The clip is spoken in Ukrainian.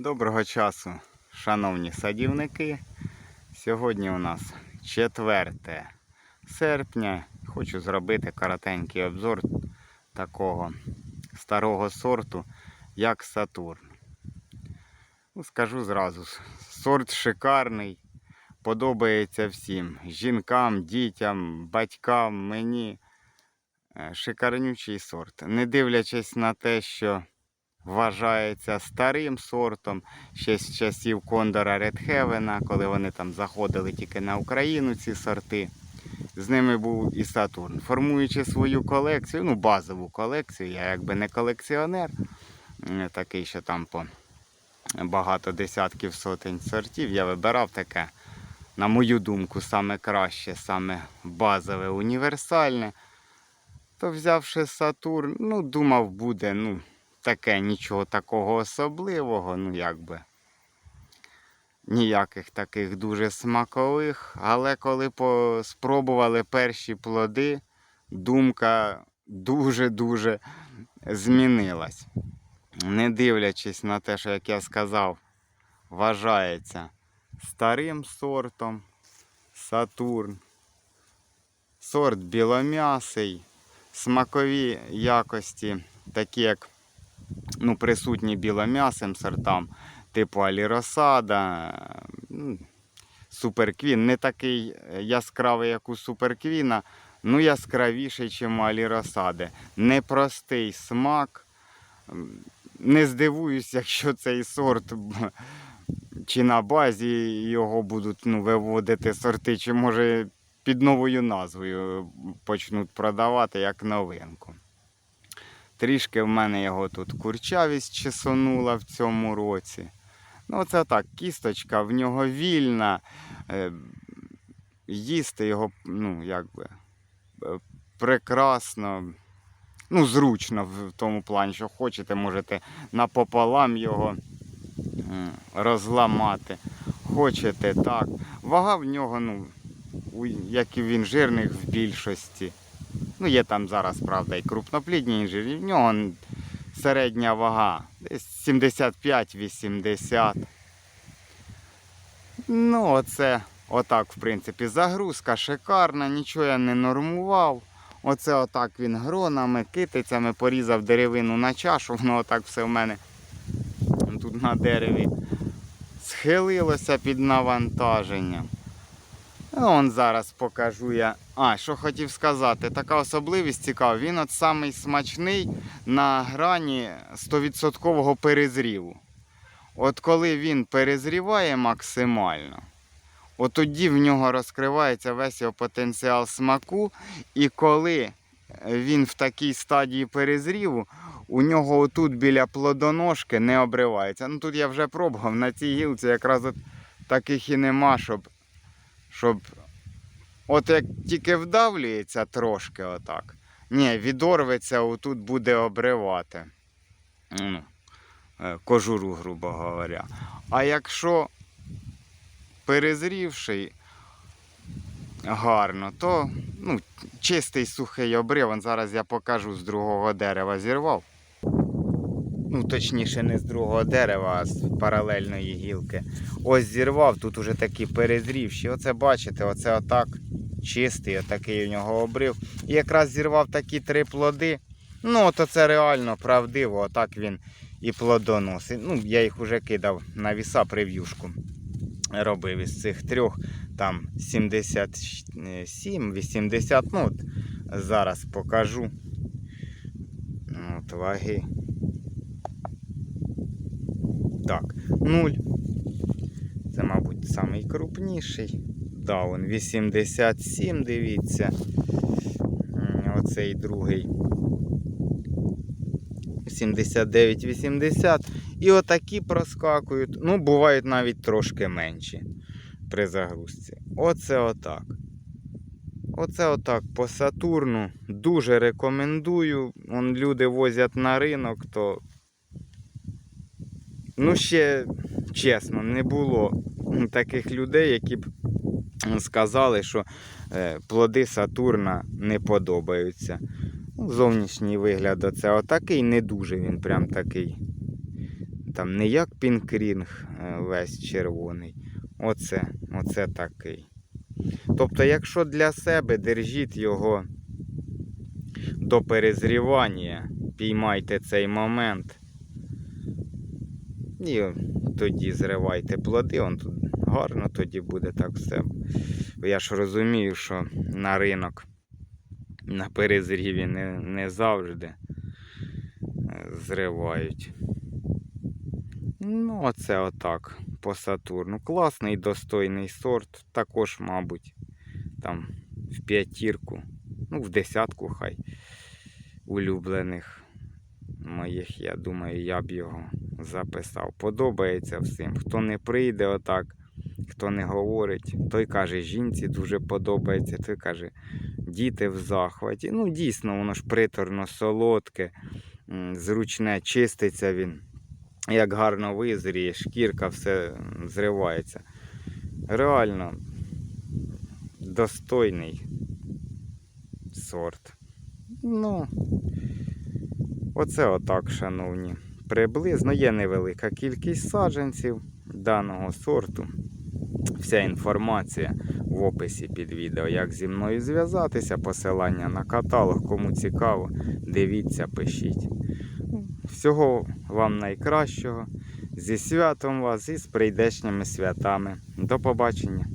Доброго часу, шановні садівники. Сьогодні у нас 4 серпня. Хочу зробити коротенький обзор такого старого сорту, як Сатурн. Ну, скажу зразу, сорт шикарний, подобається всім. Жінкам, дітям, батькам, мені. Е, Шикарнючий сорт. Не дивлячись на те, що вважається старим сортом ще з часів Кондора Редхевена, коли вони там заходили тільки на Україну, ці сорти. З ними був і Сатурн. Формуючи свою колекцію, ну базову колекцію, я якби не колекціонер, е, такий, що там по багато десятків сотень сортів, я вибирав таке, на мою думку, саме краще, саме базове, універсальне. То взявши Сатурн, ну, думав, буде, ну, таке нічого такого особливого, ну якби. Ніяких таких дуже смакових. Але коли спробували перші плоди, думка дуже-дуже змінилась. Не дивлячись на те, що, як я сказав, вважається старим сортом Сатурн. Сорт білом'ясий, смакові якості, такі як ну, присутні білом'ясим сортам, типу Аліросада, Суперквін. Не такий яскравий, як у Суперквіна, ну яскравіший, ніж у Аліросади. Непростий смак. Не здивуюсь, якщо цей сорт чи на базі його будуть ну, виводити сорти, чи може під новою назвою почнуть продавати як новинку. Трішки в мене його тут курчавість чесонула в цьому році. Ну, це так, кісточка в нього вільна. Е, їсти його, ну, якби, е, прекрасно. Ну, зручно в тому плані, що хочете, можете напополам його розламати. Хочете так. Вага в нього, ну, як і він жирних в більшості. Ну, є там зараз, правда, і крупноплідні інжирі. В нього середня вага. Десь 75-80. Ну, оце отак, в принципі, загрузка шикарна, нічого я не нормував. Оце отак він гронами, китицями порізав деревину на чашу, воно отак все в мене тут на дереві схилилося під навантаженням. Он зараз покажу я. А, що хотів сказати, така особливість цікава. Він от самий смачний на грані 100% перезріву. От коли він перезріває максимально, от тоді в нього розкривається весь його потенціал смаку. І коли він в такій стадії перезріву, у нього отут біля плодоножки не обривається. Ну тут я вже пробував, на цій гілці якраз от таких і нема, щоб щоб от як тільки вдавлюється трошки отак. Ні, відорветься, отут буде обривати. Ну, е, кожуру, грубо говоря. А якщо перезрівший гарно, то ну, чистий сухий обрив. Зараз я покажу з другого дерева зірвав. Ну, точніше, не з другого дерева, а з паралельної гілки. Ось зірвав, тут уже такі перезрівші. Оце бачите, оце отак чистий, отакий у нього обрив. І якраз зірвав такі три плоди. Ну, то це реально правдиво, отак він і плодоносить. Ну, я їх уже кидав на віса прев'юшку. Робив із цих трьох, там 77, 80, ну от зараз покажу. От ваги. Так, 0. Це, мабуть, самий крупніший. Да, он 87, дивіться. Оцей другий. 79-80. І отакі проскакують. Ну, бувають навіть трошки менші при загрузці. Оце отак. Оце отак по Сатурну. Дуже рекомендую. Вон люди возять на ринок, то Ну, ще чесно, не було таких людей, які б сказали, що е, плоди Сатурна не подобаються. Ну, Зовнішній вигляд оце отакий, не дуже він прям такий там не як пінкрінг е, весь червоний. Оце, оце такий. Тобто, якщо для себе держіть його до перезрівання, піймайте цей момент. І тоді зривайте плоди, он тут гарно тоді буде так все. Бо Я ж розумію, що на ринок на перезріві не, не завжди е, зривають. Ну, оце отак по Сатурну. Класний достойний сорт. Також, мабуть, там в п'ятірку, ну, в десятку хай улюблених моїх, я думаю, я б його записав. Подобається всім. Хто не прийде отак, хто не говорить, той каже, жінці дуже подобається, той каже, діти в захваті. Ну, дійсно, воно ж приторно, солодке, зручне, чиститься він. Як гарно визріє, шкірка все зривається. Реально достойний сорт. Ну, оце отак, шановні. Приблизно є невелика кількість саджанців даного сорту. Вся інформація в описі під відео, як зі мною зв'язатися, посилання на каталог, кому цікаво, дивіться, пишіть. Всього вам найкращого. Зі святом вас і з прийдешніми святами. До побачення!